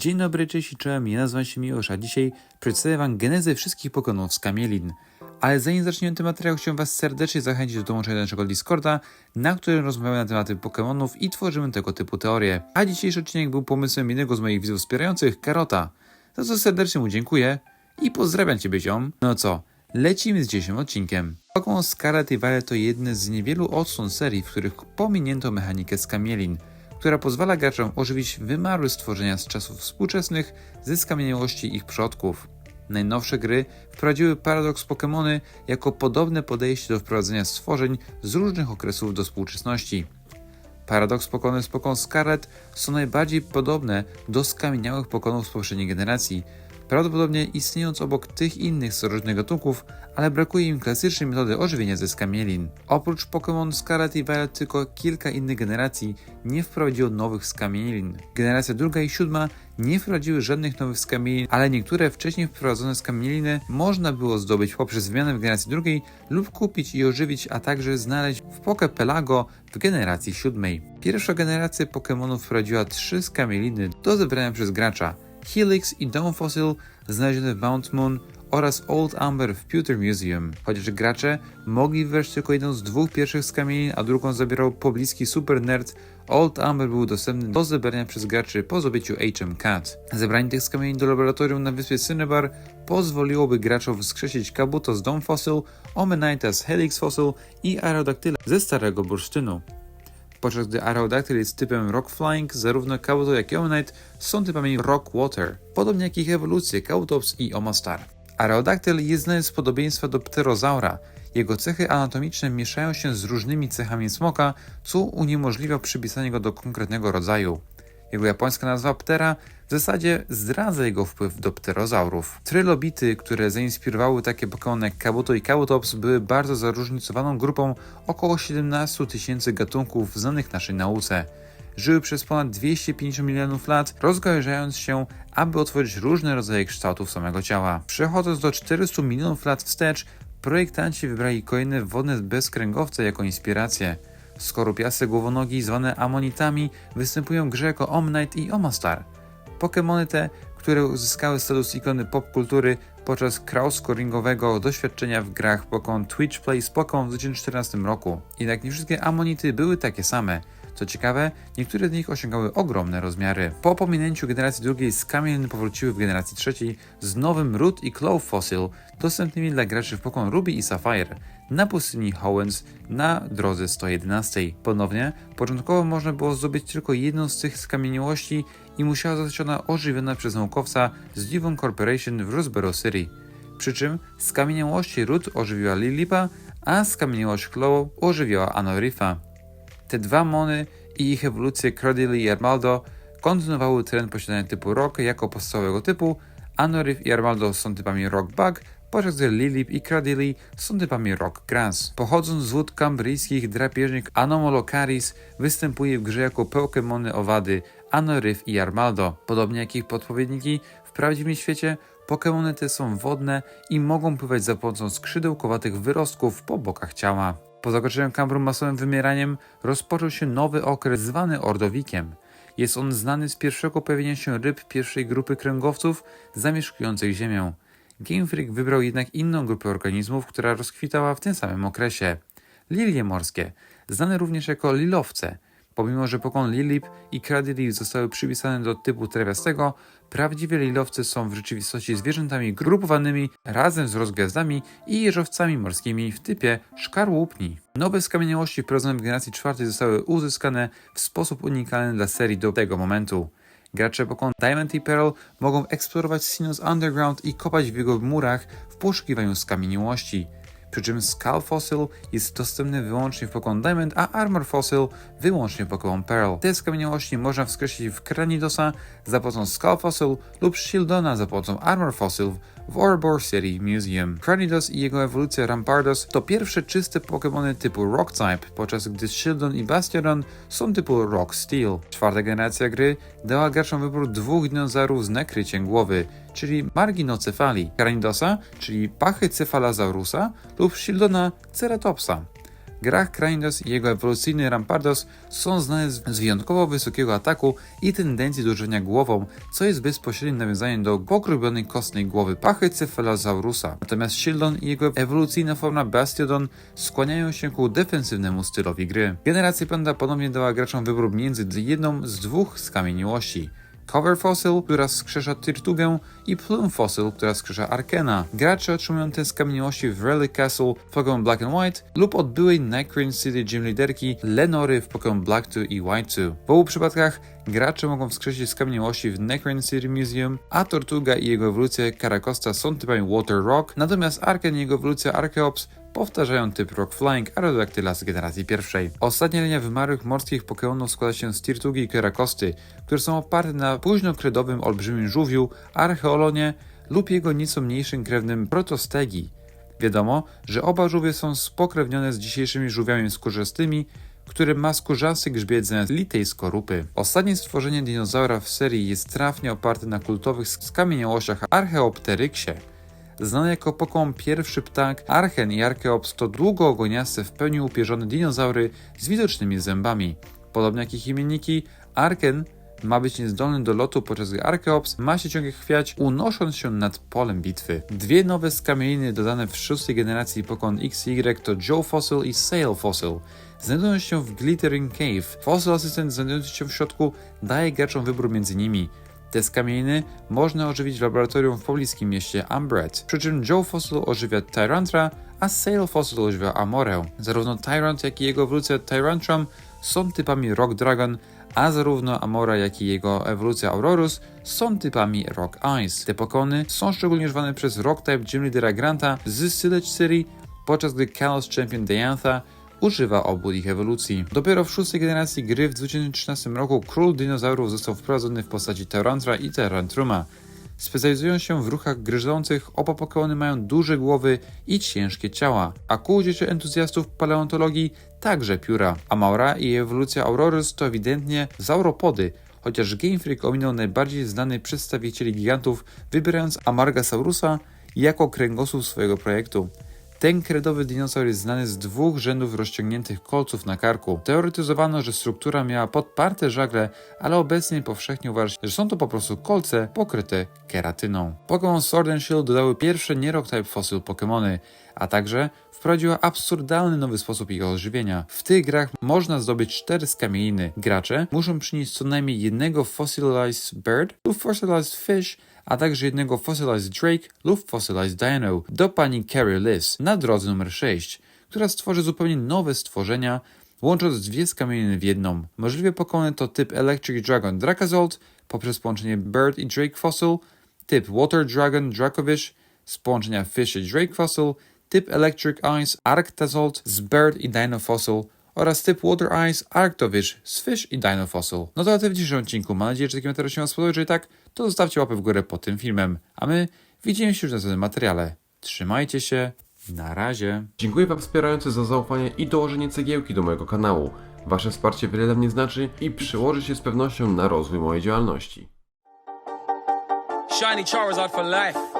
Dzień dobry, cześć i czołem, ja nazywam się Miłosz, a dzisiaj przedstawię Wam genezę wszystkich Pokémonów z Kamielin. Ale zanim zaczniemy ten materiał, chciałem Was serdecznie zachęcić do dołączenia do naszego Discorda, na którym rozmawiamy na tematy Pokémonów i tworzymy tego typu teorie. A dzisiejszy odcinek był pomysłem jednego z moich widzów wspierających, Karota. Za co serdecznie mu dziękuję i pozdrawiam Ciebie ziom. No co, lecimy z dzisiejszym odcinkiem. Pokémon Scarlet i Violet to jedne z niewielu odsłon serii, w których pominięto mechanikę z Kamielin która pozwala graczom ożywić wymarłe stworzenia z czasów współczesnych ze skamieniałości ich przodków. Najnowsze gry wprowadziły paradoks Pokémony jako podobne podejście do wprowadzenia stworzeń z różnych okresów do współczesności. Paradoks Pokémon z Pokémon Scarlet są najbardziej podobne do skamieniałych Pokémonów z poprzedniej generacji, prawdopodobnie istniejąc obok tych innych z różnych gatunków, ale brakuje im klasycznej metody ożywienia ze skamielin. Oprócz Pokémon Scarlet i Violet tylko kilka innych generacji nie wprowadziło nowych skamielin. Generacja druga i siódma nie wprowadziły żadnych nowych skamielin, ale niektóre wcześniej wprowadzone skamieliny można było zdobyć poprzez wymianę w generacji drugiej lub kupić i ożywić, a także znaleźć w Poké Pelago w generacji siódmej. Pierwsza generacja Pokémonów wprowadziła trzy skamieliny do zebrania przez gracza. Helix i Dawn Fossil znalezione w Mount Moon oraz Old Amber w Pewter Museum. Chociaż gracze mogli wybrać tylko jedną z dwóch pierwszych skamielin, a drugą zabierał pobliski Super Nerd, Old Amber był dostępny do zebrania przez graczy po zdobyciu HM Cat. Zebranie tych skamielin do laboratorium na wyspie Cinnabar pozwoliłoby graczom wskrzesić Kabuto z Dawn Fossil, Omenite z Helix Fossil i Aerodactyla ze Starego Bursztynu podczas gdy Aerodactyl jest typem Rock Flying, zarówno Kabuto jak i Omanite są typami Rock Water, podobnie jak ich ewolucje Kautops i Omastar. Aerodactyl jest znany z podobieństwa do pterozaura. Jego cechy anatomiczne mieszają się z różnymi cechami smoka, co uniemożliwia przypisanie go do konkretnego rodzaju. Jego japońska nazwa Ptera w zasadzie zdradza jego wpływ do pterozaurów. Trylobity, które zainspirowały takie Pokémony jak Kabuto i Kabutops, były bardzo zaróżnicowaną grupą około 17 tysięcy gatunków znanych naszej nauce. Żyły przez ponad 250 milionów lat, rozgałęziając się, aby otworzyć różne rodzaje kształtów samego ciała. Przechodząc do 400 milionów lat wstecz, projektanci wybrali kolejne wodne bezkręgowce jako inspirację. Skorupiaste głowonogi zwane amonitami występują w grze jako Omnite i Omastar. Pokemony te, które uzyskały status ikony popkultury podczas crowdscoringowego doświadczenia w grach Pokémon Twitch Play z Pokémon w 2014 roku. Jednak nie wszystkie amonity były takie same. Co ciekawe, niektóre z nich osiągały ogromne rozmiary. Po pominięciu generacji drugiej skamieliny powróciły w generacji trzeciej z nowym Root i Claw Fossil dostępnymi dla graczy w Pokémon Ruby i Sapphire na pustyni Howens na drodze 111. Ponownie, początkowo można było zdobyć tylko jedną z tych skamieniałości i musiała zostać ona ożywiona przez naukowca z Divon Corporation w Roseboro City. Przy czym skamieniałości Root ożywiła Lilipa, a skamieniałość Claw ożywiła Anorifa. Te dwa mony i ich ewolucje Cradily i Armaldo kontynuowały trend posiadania typu Rock jako podstawowego typu, Anorif i Armaldo są typami Rock Bug, podczas gdy Lilip i Cradily są typami Rock Grass. Pochodząc z wód kambryjskich, drapieżnik Anomalocaris występuje w grze jako Pokémony owady Anorif i Armaldo. Podobnie jak ich podpowiedniki, w prawdziwym świecie Pokémony te są wodne i mogą pływać za pomocą skrzydełkowatych wyrostków po bokach ciała. Po zakończeniu Kambrum masowym wymieraniem rozpoczął się nowy okres zwany Ordowikiem. Jest on znany z pierwszego pojawienia się ryb pierwszej grupy kręgowców zamieszkujących Ziemię. Game Freak wybrał jednak inną grupę organizmów, która rozkwitała w tym samym okresie. Lilie morskie, znane również jako lilowce. Pomimo, że Pokon Lilip i Cradily zostały przypisane do typu trawiastego, prawdziwe lilowce są w rzeczywistości zwierzętami grupowanymi razem z rozgwiazdami i jeżowcami morskimi w typie szkarłupni. Nowe skamieniałości wprowadzone w generacji czwartej zostały uzyskane w sposób unikalny dla serii do tego momentu. Gracze Pokon Diamond i Pearl mogą eksplorować Sinus Underground i kopać w jego murach w poszukiwaniu skamieniałości. Przy czym Skull Fossil jest dostępny wyłącznie w Pokémon Diamond, a Armor Fossil wyłącznie w Pokémon Pearl. Te skamieniałości można wskreślić w Kranidosa za pomocą Skull Fossil lub Shieldona za pomocą Armor Fossil w Orbor City Museum. Kranidos i jego ewolucja Rampardos to pierwsze czyste Pokémony typu Rock Type, podczas gdy Shieldon i Bastiodon są typu Rock Steel. Czwarta generacja gry dała graczom wybór dwóch dinozaurów z nakryciem głowy, czyli Marginocefali, Kranidosa, czyli Pachycephalazaurusa lub Shieldona Ceratopsa. Grach Kryndos i jego ewolucyjny Rampardos są znane z wyjątkowo wysokiego ataku i tendencji do uderzenia głową, co jest bezpośrednim nawiązaniem do pogrobionej kostnej głowy pachy Cephalosaurusa. Natomiast Shieldon i jego ewolucyjna forma Bastiodon skłaniają się ku defensywnemu stylowi gry. Generacja piąta ponownie dała graczom wybór między jedną z dwóch skamieniłości. Cover Fossil, która skrzesza Tyrtugę i Plume Fossil, która skrzesza Arkena. Gracze otrzymują te skamieniłości w Relic Castle w Pokémon Black and White lub od byłej Necrin City Gym Leaderki Lenory w Pokémon Black 2 i White 2. W obu przypadkach gracze mogą wskrzesić skamieniłości w Necrin City Museum, a Tortuga i jego ewolucja Caracosta są typami Water Rock, natomiast Arken i jego ewolucja Archeops powtarzają typ Rock Flying Aerodactyla z generacji pierwszej. Ostatnia linia wymarłych morskich Pokémonów składa się z Tirtugi i Kerakosty, które są oparte na późnokredowym olbrzymim żółwiu, Archeolonie lub jego nieco mniejszym krewnym Protostegi. Wiadomo, że oba żółwie są spokrewnione z dzisiejszymi żółwiami skórzastymi, który ma skórzasty grzbiet zamiast litej skorupy. Ostatnie stworzenie dinozaura w serii jest trafnie oparte na kultowych skamieniałościach Archeopteryksie. Znany jako Pokémon pierwszy ptak, Archen i Archeops to długoogoniaste, w pełni upierzone dinozaury z widocznymi zębami. Podobnie jak ich imienniki, Arken ma być niezdolny do lotu, podczas gdy Archeops ma się ciągle chwiać, unosząc się nad polem bitwy. Dwie nowe skamieliny dodane w szóstej generacji Pokémon XY to Joe Fossil i Sail Fossil. Znajdują się w Glittering Cave. Fossil Assistant znajdujący się w środku daje graczom wybór między nimi. Te skamieliny można ożywić w laboratorium w pobliskim mieście Umbret, przy czym Joe Fossil ożywia Tyrantra, a Sail Fossil ożywia Amorę. Zarówno Tyrant, jak i jego ewolucja Tyrantrum są typami Rock Dragon, a zarówno Amora, jak i jego ewolucja Aurorus są typami Rock Ice. Te pokony są szczególnie używane przez Rock Type Gym Leadera Granta z Sillage City, podczas gdy Kalos Champion Diantha używa obu ich ewolucji. Dopiero w szóstej generacji gry w 2013 roku król dinozaurów został wprowadzony w postaci Tyrantra i Tyrantruma. Specjalizują się w ruchach gryzących, oba Pokémony mają duże głowy i ciężkie ciała, a ku uciesze entuzjastów paleontologii także pióra. Amaura i ewolucja Aurorus to ewidentnie zauropody, chociaż Game Freak ominął najbardziej znany przedstawicieli gigantów, wybierając Amargasaurusa jako kręgosłup swojego projektu. Ten kredowy dinozaur jest znany z dwóch rzędów rozciągniętych kolców na karku. Teoretyzowano, że struktura miała podparte żagle, ale obecnie powszechnie uważa się, że są to po prostu kolce pokryte keratyną. Pokémon Sword and Shield dodały pierwsze nie-rock-type fossil Pokémony, a także wprowadziła absurdalny nowy sposób ich odżywienia. W tych grach można zdobyć cztery skamieliny. Gracze muszą przynieść co najmniej jednego fossilized bird lub fossilized fish, a także jednego Fossilized Drake lub Fossilized Dino do pani Carrie Liz na drodze numer 6, która stworzy zupełnie nowe stworzenia, łącząc dwie skamieliny w jedną. Możliwe pokony to typ Electric Dragon Dracazolt poprzez połączenie Bird i Drake Fossil, typ Water Dragon Dracovish z połączenia Fish i Drake Fossil, typ Electric Ice Arctazolt z Bird i Dino Fossil oraz typ Water Ice Arctovish z Fish i Dino Fossil. No to tyle w dzisiejszym odcinku. Mam nadzieję, że taki materiał się Wam spodobał. Jeżeli tak, to zostawcie łapę w górę pod tym filmem. A my widzimy się już w następnym materiale. Trzymajcie się. Na razie. Dziękuję Wam wspierający za zaufanie i dołożenie cegiełki do mojego kanału. Wasze wsparcie wiele dla mnie znaczy i przyłoży się z pewnością na rozwój mojej działalności. Shiny Charizard for life.